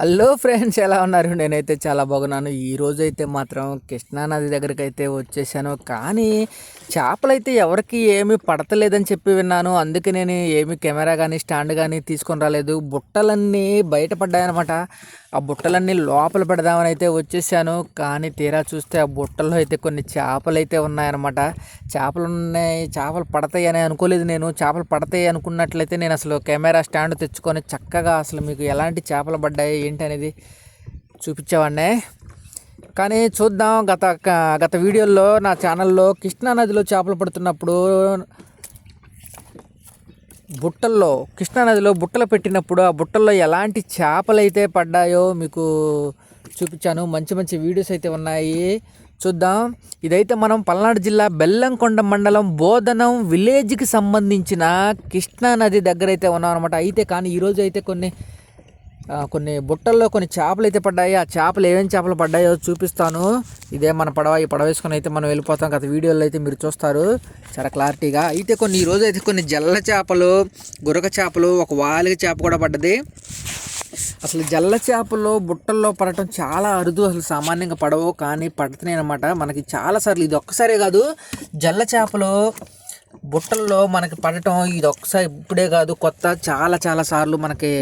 Hello friends ఎలా ఉన్నారు? నేనైతే చాలా బాగున్నాను. ఈరోజు అయితే మాత్రం కృష్ణా నది దగ్గరికి అయితే వచ్చేసాను. కానీ చేపలు అయితే ఎవరికి ఏమీ పడతలేదని చెప్పి విన్నాను. అందుకే నేను ఏమి కెమెరా కానీ స్టాండ్ కానీ తీసుకొని రాలేదు. బుట్టలన్నీ బయటపడ్డాయన్నమాట ఆ బుట్టలన్నీ లోపల పెడదామని అయితే వచ్చేసాను. కానీ తీరా చూస్తే ఆ బుట్టల్లో అయితే కొన్ని చేపలు అయితే ఉన్నాయన్నమాట. చేపలు ఉన్నాయి. చేపలు పడతాయి అని అనుకోలేదు నేను. చేపలు పడతాయి అనుకున్నట్లయితే నేను అసలు కెమెరా స్టాండ్ తెచ్చుకొని చక్కగా అసలు మీకు ఎలాంటి చేపలు పడ్డాయి ఏంటి అనేది చూపించేవాడినే. కానీ చూద్దాం. గత గత వీడియోల్లో నా ఛానల్లో కృష్ణా నదిలో చేపలు పడుతున్నప్పుడు బుట్టల్లో కృష్ణానదిలో బుట్టలు పెట్టినప్పుడు ఆ బుట్టల్లో ఎలాంటి చేపలు అయితే పడ్డాయో మీకు చూపించాను. మంచి మంచి వీడియోస్ అయితే ఉన్నాయి. చూద్దాం. ఇదైతే మనం పల్నాడు జిల్లా బెల్లంకొండ మండలం బోధనం విలేజ్కి సంబంధించిన కృష్ణా నది దగ్గర అయితే ఉన్నాం అనమాట అయితే కానీ ఈరోజు అయితే కొన్ని కొన్ని బుట్టల్లో కొన్ని చేపలు అయితే పడ్డాయి. ఆ చేపలు ఏమేమి చేపలు పడ్డాయో చూపిస్తాను. ఇదే మన పడవ. ఈ పడవ వేసుకొని అయితే మనం వెళ్ళిపోతాం గత వీడియోలో అయితే మీరు చూస్తారు. చాలా క్లారిటీగా. అయితే కొన్ని ఈరోజు అయితే కొన్ని జల్ల చేపలు గురక చేపలు ఒక వాలిక చేప కూడా పడ్డది. అసలు జల్ల చేపలు బుట్టల్లో పడటం చాలా అరుదు. అసలు సామాన్యంగా పడవు కానీ పడుతున్నాయి అనమాట మనకి చాలాసార్లు ఇది ఒక్కసారే కాదు జల్ల చేపలు బుట్టల్లో మనకి పడటం ఇది ఒక్కసారి ఇప్పుడే కాదు కొత్త చాలా చాలా సార్లు మనకి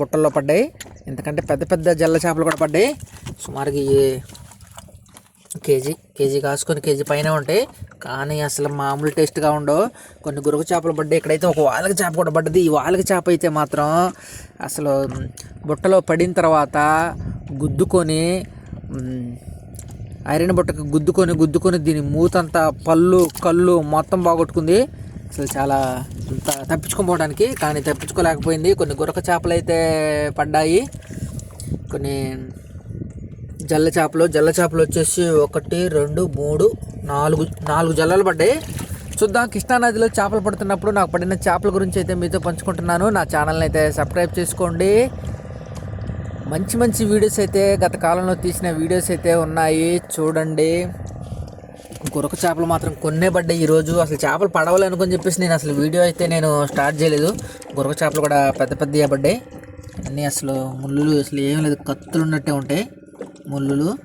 బుట్టల్లో పడ్డాయి. ఎందుకంటే పెద్ద పెద్ద జల్ల చేపలు కూడా పడ్డాయి. సుమారుగా కేజీ కేజీ కాసుకొని కేజీ పైన ఉంటాయి. కానీ అసలు మామూలు టేస్ట్గా ఉండవు. కొన్ని గురుగు చేపలు పడ్డాయి. ఇక్కడైతే ఒక వాలక చేప కూడా పడ్డది. ఈ వాలక చేప అయితే మాత్రం అసలు బుట్టలో పడిన తర్వాత గుద్దుకొని ఐరన్ బుట్టకు గుద్దుకొని గుద్దుకొని దీని మూతంతా పళ్ళు కళ్ళు మొత్తం బాగొట్టుకుంది. అసలు చాలా తప్పించుకోపోవడానికి కానీ తప్పించుకోలేకపోయింది. కొన్ని గురక చేపలు అయితే పడ్డాయి. కొన్ని జల్ల చేపలు జల్ల చేపలు వచ్చేసి ఒకటి రెండు మూడు నాలుగు నాలుగు జల్లలు పడ్డాయి. చూద్దాం కృష్ణానదిలో చేపలు పడుతున్నప్పుడు నాకు పడిన చేపల గురించి అయితే మీతో పంచుకుంటున్నాను. నా ఛానల్ని అయితే సబ్స్క్రైబ్ చేసుకోండి. మంచి మంచి వీడియోస్ అయితే గత కాలంలో తీసిన వీడియోస్ అయితే ఉన్నాయి. చూడండి. గురక చేపలు మాత్రం కొన్నే పడ్డాయి ఈరోజు అసలు చేపలు పడవలు అనుకుని చెప్పేసి నేను అసలు వీడియో అయితే నేను స్టార్ట్ చేయలేదు. గురక చేపలు కూడా పెద్ద పెద్దగా పడ్డాయి. అన్నీ అసలు ముళ్ళు అసలు ఏం లేదు. కత్తులు ఉన్నట్టే ఉంటాయి. ముళ్ళు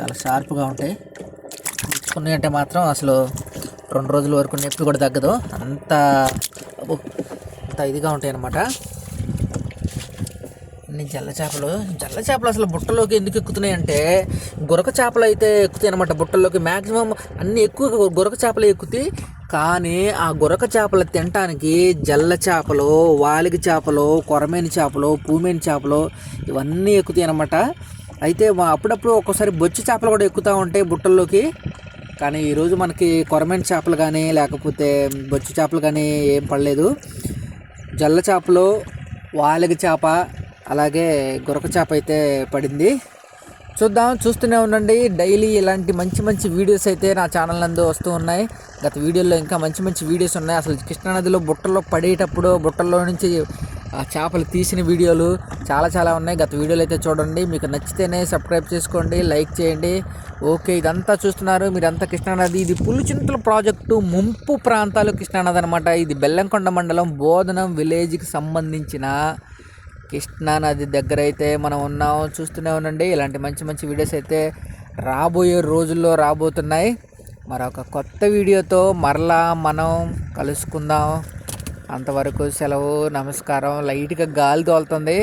చాలా షార్ప్గా ఉంటాయి. తెచ్చుకున్నాయి అంటే మాత్రం అసలు రెండు రోజుల వరకు నొప్పి కూడా తగ్గదు. అంత అంత ఇదిగా ఉంటాయి అన్నమాట అన్ని జల్ల చేపలు. జల్ల చేపలు అసలు బుట్టలోకి ఎందుకు ఎక్కుతున్నాయి అంటే గురక చేపలు అయితే ఎక్కుతాయి అనమాట బుట్టల్లోకి. మ్యాక్సిమం అన్నీ ఎక్కువ గురక చేపలు ఎక్కుతాయి. కానీ ఆ గురక చేపలు తినటానికి జల్ల చేపలు వాలిగి చేపలు కొరమేని చేపలు పూమేని చేపలు ఇవన్నీ ఎక్కుతాయి అనమాట అయితే అప్పుడప్పుడు ఒక్కోసారి బొచ్చి చేపలు కూడా ఎక్కుతూ ఉంటాయి బుట్టల్లోకి. కానీ ఈరోజు మనకి కొరమేని చేపలు కానీ లేకపోతే బొచ్చు చేపలు కానీ ఏం పడలేదు. జల్ల చేపలు వాలిగ చేప అలాగే గొరక చేప అయితే పడింది. చూద్దాం చూస్తూనే ఉండండి. డైలీ ఇలాంటి మంచి మంచి వీడియోస్ అయితే నా ఛానల్ నందు వస్తూ ఉన్నాయి. గత వీడియోలో ఇంకా మంచి మంచి వీడియోస్ ఉన్నాయి. అసలు కృష్ణానదిలో బుట్టల్లో పడేటప్పుడు బుట్టల్లో నుంచి ఆ చేపలు తీసిన వీడియోలు చాలా చాలా ఉన్నాయి. గత వీడియోలు అయితే చూడండి. మీకు నచ్చితేనే సబ్స్క్రైబ్ చేసుకోండి లైక్ చేయండి. ఓకే ఇదంతా చూస్తున్నారు. మీరంతా కృష్ణానది ఇది పులిచింతల ప్రాజెక్టు ముంపు ప్రాంతాలు కృష్ణానది అనమాట ఇది బెల్లంకొండ మండలం బోధనం విలేజ్కి సంబంధించిన కృష్ణా నది దగ్గర అయితే మనం ఉన్నాం చూస్తూనే ఉండండి. ఇలాంటి మంచి మంచి వీడియోస్ అయితే రాబోయే రోజుల్లో రాబోతున్నాయి. మరొక కొత్త వీడియోతో మరలా మనం కలుసుకుందాం. అంతవరకు సెలవు నమస్కారం. లైట్గా గాలి తోలుతుంది.